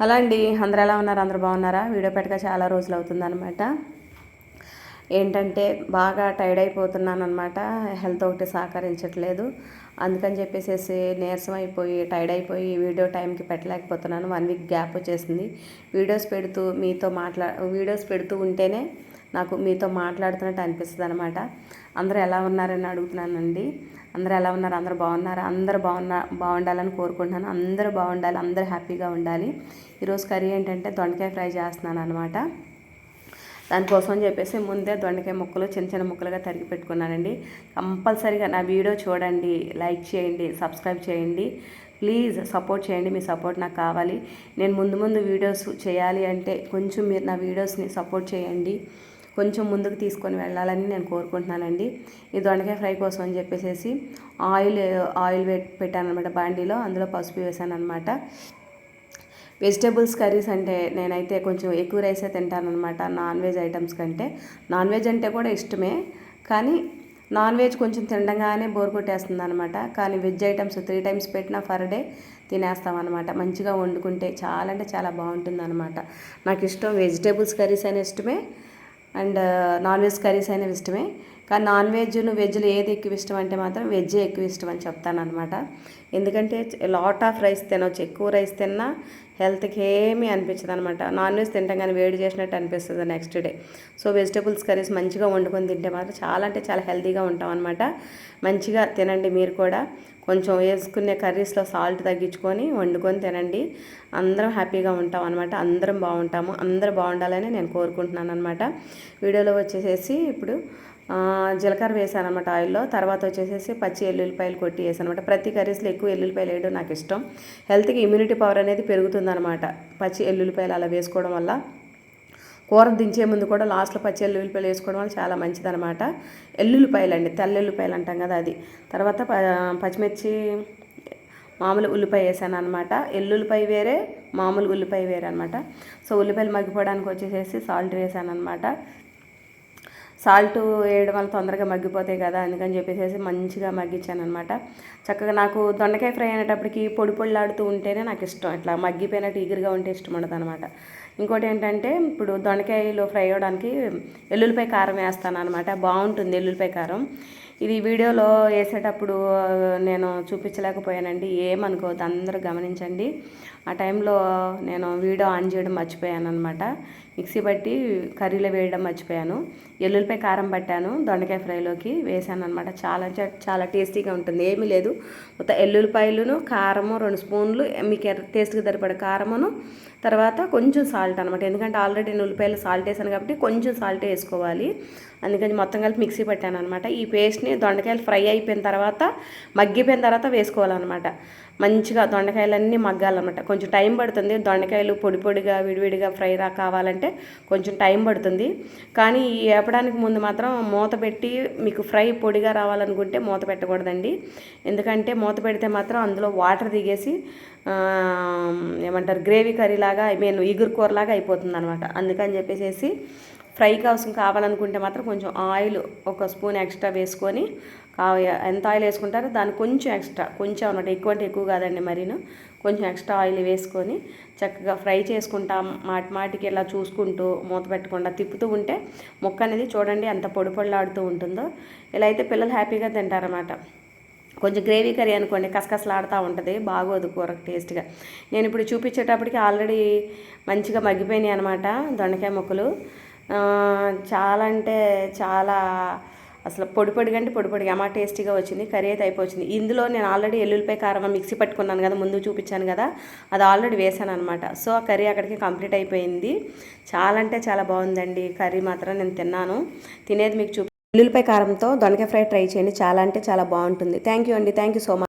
Hello అండి అందరు ఎలా ఉన్నారు? అందరు బాగున్నారా? వీడియో పెట్టక చాలా రోజులు అవుతుందన్నమాట. ఏంటంటే బాగా టైర్డ్ అయిపోతున్నాను అనమాట హెల్త్ ఒకటి సహకరించట్లేదు. అందుకని చెప్పేసి నీరసం అయిపోయి టైర్డ్ అయిపోయి వీడియో టైంకి పెట్టలేకపోతున్నాను. వన్ వీక్ గ్యాప్ వచ్చేసింది. వీడియోస్ పెడుతూ మీతో మాట్లా వీడియోస్ పెడుతూ ఉంటేనే నాకు మీతో మాట్లాడుతున్నట్టు అనిపిస్తుంది అనమాట అందరూ ఎలా ఉన్నారని అడుగుతున్నానండి. అందరూ ఎలా ఉన్నారు? అందరూ బాగున్నారు? అందరూ బాగున్నా బాగుండాలని కోరుకుంటున్నాను. అందరూ బాగుండాలి. అందరూ హ్యాపీగా ఉండాలి. ఈరోజు కర్రీ ఏంటంటే దొండకాయ ఫ్రై చేస్తున్నాను అనమాట దానికోసం చెప్పేసి ముందే దొండకాయ ముక్కలు చిన్న చిన్న ముక్కలుగా తరిగి పెట్టుకున్నానండి. కంపల్సరీగా నా వీడియో చూడండి. లైక్ చేయండి. సబ్స్క్రైబ్ చేయండి. ప్లీజ్ సపోర్ట్ చేయండి. మీ సపోర్ట్ నాకు కావాలి. నేను ముందు ముందు వీడియోస్ చేయాలి అంటే కొంచెం మీరు నా వీడియోస్ని సపోర్ట్ చేయండి. కొంచెం ముందుకు తీసుకొని వెళ్ళాలని నేను కోరుకుంటున్నానండి. ఈ దొండకాయ ఫ్రై కోసం అని చెప్పేసి ఆయిల్ ఆయిల్ పెట్టాను అనమాట బాండీలో. అందులో పసుపు వేసాను అనమాట వెజిటేబుల్స్ కర్రీస్ అంటే నేనైతే కొంచెం ఎక్కువ రైసే తింటానమాట నాన్ వెజ్ ఐటమ్స్ కంటే. నాన్ వెజ్ అంటే కూడా ఇష్టమే కానీ నాన్ వెజ్ కొంచెం తినడంగానే బోర్ కొట్టేస్తుంది అనమాట కానీ వెజ్ ఐటమ్స్ త్రీ టైమ్స్ పెట్టినా ఫర్ డే తినేస్తాం అనమాట మంచిగా వండుకుంటే చాలా అంటే చాలా బాగుంటుంది అనమాట నాకు ఇష్టం వెజిటేబుల్స్ కర్రీస్ అనే ఇష్టమే. And uh, non veg curries అయినా ఇష్టమే. కానీ నాన్ వెజ్ను వెజ్లో ఏది ఎక్కువ ఇష్టం అంటే మాత్రం వెజ్ ఎక్కువ ఇష్టం అని చెప్తాను అనమాట ఎందుకంటే లాట్ ఆఫ్ రైస్ తినవచ్చు ఎక్కువ రైస్ తిన్నా హెల్త్కి ఏమీ అనిపించదు అనమాట నాన్ వెజ్ తింటాం కానీ వేడి చేసినట్టు అనిపిస్తుంది next day so vegetables curries మంచిగా వండుకొని తింటే మాత్రం చాలా అంటే చాలా హెల్తీగా ఉంటాం అనమాట మంచిగా తినండి మీరు కూడా. కొంచెం వేసుకునే కర్రీస్లో సాల్ట్ తగ్గించుకొని వండుకొని తినండి. అందరం హ్యాపీగా ఉంటాం అనమాట అందరం బాగుంటాము. అందరూ బాగుండాలని నేను కోరుకుంటున్నాను అనమాట వీడియోలో వచ్చేసేసి ఇప్పుడు జీలకర్ర వేసాను అనమాట ఆయిల్లో. తర్వాత వచ్చేసేసి పచ్చి ఎల్లుల్లిపాయలు కొట్టి వేసాను అనమాట ప్రతి కర్రీస్లో ఎక్కువ ఎల్లుల్లిపాయలు వేయడం నాకు ఇష్టం. హెల్త్కి ఇమ్యూనిటీ పవర్ అనేది పెరుగుతుందనమాట పచ్చి ఎల్లుల్లిపాయలు అలా వేసుకోవడం వల్ల. కూర దించే ముందు కూడా లాస్ట్లో పచ్చి ఎల్లుల్లిపాయలు వేసుకోవడం వల్ల చాలా మంచిదనమాట ఎల్లుల్లిపాయలు అండి తెల్ల అంటాం కదా అది. తర్వాత పచ్చిమిర్చి మామూలు ఉల్లిపాయ వేసాను అనమాట ఎల్లుల్లిపాయ వేరే మామూలు ఉల్లిపాయ వేరే అనమాట సో ఉల్లిపాయలు మగ్గిపోవడానికి వచ్చేసేసి సాల్ట్ వేసాను అనమాట సాల్ట్ వేయడం వల్ల తొందరగా మగ్గిపోతాయి కదా అందుకని చెప్పేసి మంచిగా మగ్గించాను అనమాట చక్కగా నాకు దొండకాయ ఫ్రై అనేటప్పటికి పొడి పొడిలాడుతూ ఉంటేనే నాకు ఇష్టం. ఇట్లా మగ్గిపోయినట్టు ఈగరుగా ఉంటే ఇష్టం ఉండదు అనమాట ఇంకోటి ఏంటంటే ఇప్పుడు దొండకాయలో ఫ్రై అవ్వడానికి ఎల్లుల్లిపాయ కారం వేస్తాను అనమాట బాగుంటుంది ఎల్లుల్లిపాయ కారం. ఇది వీడియోలో వేసేటప్పుడు నేను చూపించలేకపోయానండి. ఏమనుకోవద్దు అందరూ గమనించండి. ఆ టైంలో నేను వీడియో ఆన్ చేయడం మర్చిపోయాను అనమాట మిక్సీ బట్టి కర్రీలో వేయడం మర్చిపోయాను. ఎల్లుల్లిపై కారం పట్టాను దొండకాయ ఫ్రైలోకి వేసాను అనమాట చాలా చాలా టేస్టీగా ఉంటుంది. ఏమీ లేదు. మొత్తం ఎల్లుల్లిపాయలును కారము రెండు స్పూన్లు మీకు టేస్ట్కి సరిపడే కారమును తర్వాత కొంచెం సాల్ట్ అనమాట ఎందుకంటే ఆల్రెడీ నేను ఉల్లిపాయలు సాల్ట్ వేసాను కాబట్టి కొంచెం సాల్ట్ వేసుకోవాలి. అందుకని మొత్తం కలిపి మిక్సీ పెట్టాను అనమాట ఈ పేస్ట్ని దొండకాయలు ఫ్రై అయిపోయిన తర్వాత మగ్గిపోయిన తర్వాత వేసుకోవాలన్నమాట. మంచిగా దొండకాయలన్నీ మగ్గాలన్నమాట. కొంచెం టైం పడుతుంది. దొండకాయలు పొడి పొడిగా విడివిడిగా ఫ్రై రా కావాలంటే కొంచెం టైం పడుతుంది. కానీ ఈ వేపడానికి ముందు మాత్రం మూత పెట్టి మీకు ఫ్రై పొడిగా రావాలనుకుంటే మూత పెట్టకూడదండి. ఎందుకంటే మూత పెడితే మాత్రం అందులో వాటర్ దిగేసి ఏమంటారు గ్రేవీ కర్రీలాగా ఐ మీన్ ఇగురు కూరలాగా అయిపోతుంది అనమాట అందుకని చెప్పేసి ఫ్రై కోసం కావాలనుకుంటే మాత్రం కొంచెం ఆయిల్ ఒక స్పూన్ ఎక్స్ట్రా వేసుకొని ఎంత ఆయిల్ వేసుకుంటారో దాన్ని కొంచెం ఎక్స్ట్రా కొంచెం అనమాట. ఎక్కువ అంటే ఎక్కువ కాదండి మరీను. కొంచెం ఎక్స్ట్రా ఆయిల్ వేసుకొని చక్కగా ఫ్రై చేసుకుంటాం మాటి మాటికి ఇలా చూసుకుంటూ మూత పెట్టకుండా తిప్పుతూ ఉంటే మొక్క అనేది చూడండి ఎంత పొడి పొడిలాడుతూ ఉంటుందో. ఇలా అయితే పిల్లలు హ్యాపీగా తింటారన్నమాట. కొంచెం గ్రేవీ కర్రీ అనుకోండి కసకసలాడుతూ ఉంటుంది బాగోదు కూర టేస్ట్గా. నేను ఇప్పుడు చూపించేటప్పటికి ఆల్రెడీ మంచిగా మగ్గిపోయినాయి అనమాట దొండకాయ ముక్కలు. చాలా అంటే చాలా అసలు పొడి పొడి కంటే పొడి పొడిగా అమ్మ టేస్టీగా వచ్చింది కర్రీ అయితే అయిపోయింది. ఇందులో నేను ఆల్రెడీ ఎల్లుల్లిపాయ కారం మిక్సీ పట్టుకున్నాను కదా ముందు చూపించాను కదా అది ఆల్రెడీ వేసాను అనమాట సో ఆ కర్రీ అక్కడికి కంప్లీట్ అయిపోయింది. చాలా అంటే చాలా బాగుందండి కర్రీ మాత్రం నేను తిన్నాను. తినేది మీకు చూపి ఎల్లుల్లిపాయ కారంతో దొనకాయ ఫ్రై ట్రై చేయండి చాలా అంటే చాలా బాగుంటుంది. థ్యాంక్ యూ అండి థ్యాంక్ యూ సో మచ్.